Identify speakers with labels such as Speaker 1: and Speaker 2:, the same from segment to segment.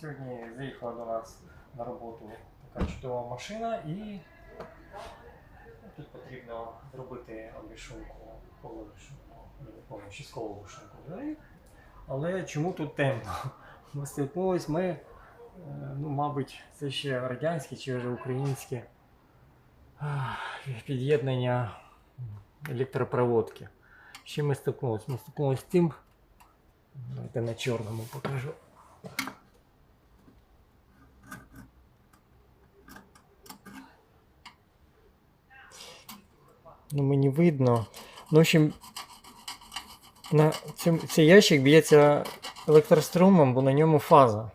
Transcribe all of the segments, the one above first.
Speaker 1: Сьогодні заїхала до нас на роботу така чудова машина і тут потрібно зробити обішунку, пам'ятаю, часткову взагалі. Але чому тут темно? Ми стикнулись ми, е, ну, мабуть, це ще радянське чи вже українське під'єднання електропроводки. Чим ми стикнулися? Ми стикнулися з тим, давайте на чорному покажу. Ну, мені видно. Ну, в общем, на цьому, цей ящик б'ється електрострумом, бо на ньому фаза.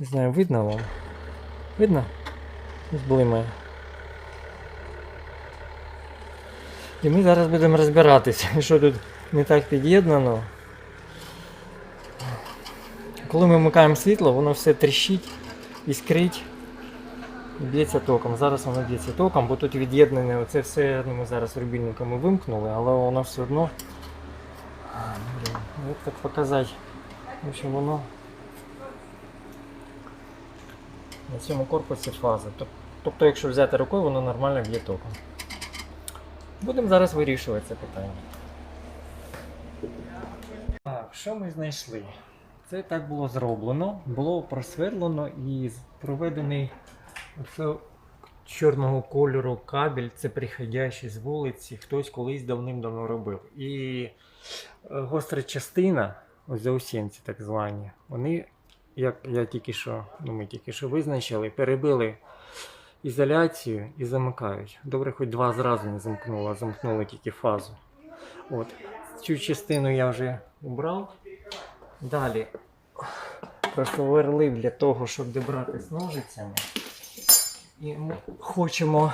Speaker 1: Не знаю, видно вам? Видно? Ось блимає. І ми зараз будемо розбиратися, що тут не так під'єднано. Коли ми вмикаємо світло, воно все тріщить, і б'ється током. Зараз воно б'ється током, бо тут від'єднане оце все, ми зараз рубільниками вимкнули, але воно все одно. Ну, Як так показати? В общем, воно на цьому корпусі фаза. Тобто, якщо взяти рукою, воно нормально б'є током. Будемо зараз вирішувати це питання. Так, що ми знайшли? Це так було зроблено, було просверлено і проведений оце чорного кольору кабель, це приходящий з вулиці, хтось колись давним-давно робив. І е, гостра частина, ось заусінці так звані, вони, як я тільки що, ну ми тільки що визначили, перебили ізоляцію і замикають. Добре, хоч два зразу не замкнуло, а замкнули тільки фазу. От. Цю частину я вже убрав. Далі просверлив для того, щоб добрати з ножицями. І ми хочемо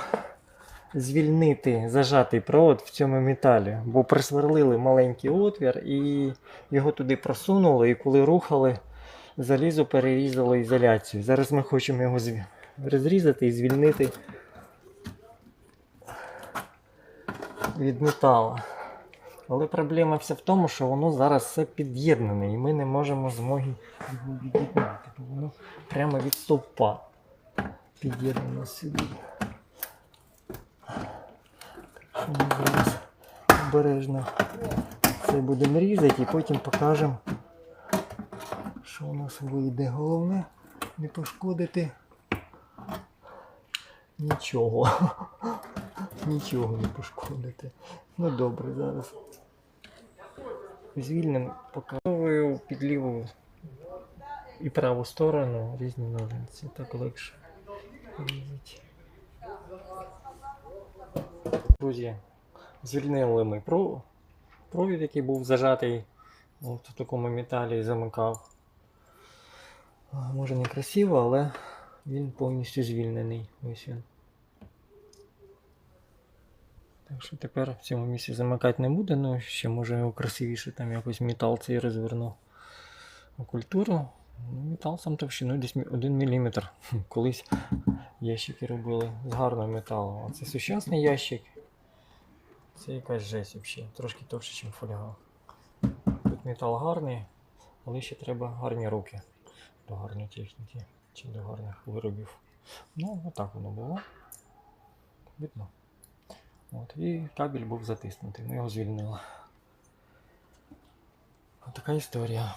Speaker 1: звільнити зажатий провод в цьому металі, бо просверлили маленький отвір і його туди просунули, і коли рухали, залізо перерізало ізоляцію. Зараз ми хочемо його розрізати і звільнити від металу. Але проблема вся в тому, що воно зараз все під'єднане, і ми не можемо змоги його від'єднати. Бо воно прямо від стовпа під'єднано сюди. Так що ми зараз обережно це будемо різати і потім покажемо, що у нас вийде. Головне не пошкодити нічого. Нічого не пошкодити. Ну добре, зараз. Звільним показую під ліву і праву сторону різні ножниці. Так легше різати. Друзі, звільнили ми провід, який був зажатий от в такому металі і замикав. Може не красиво, але він повністю звільнений. Ось він. Так що тепер в цьому місці замикати не буде, ну ще може його красивіше там якось метал цей розверну культуру. Ну, метал сам товщиною десь 1 мм. Колись ящики робили з гарного металу. А це сучасний ящик. Це якась жесть взагалі. Трошки товще, ніж фольга. Тут метал гарний, але ще треба гарні руки до гарної техніки чи до гарних виробів. Ну, отак воно було. Видно. От, і кабель був затиснутий, ми його звільнили. Отака історія.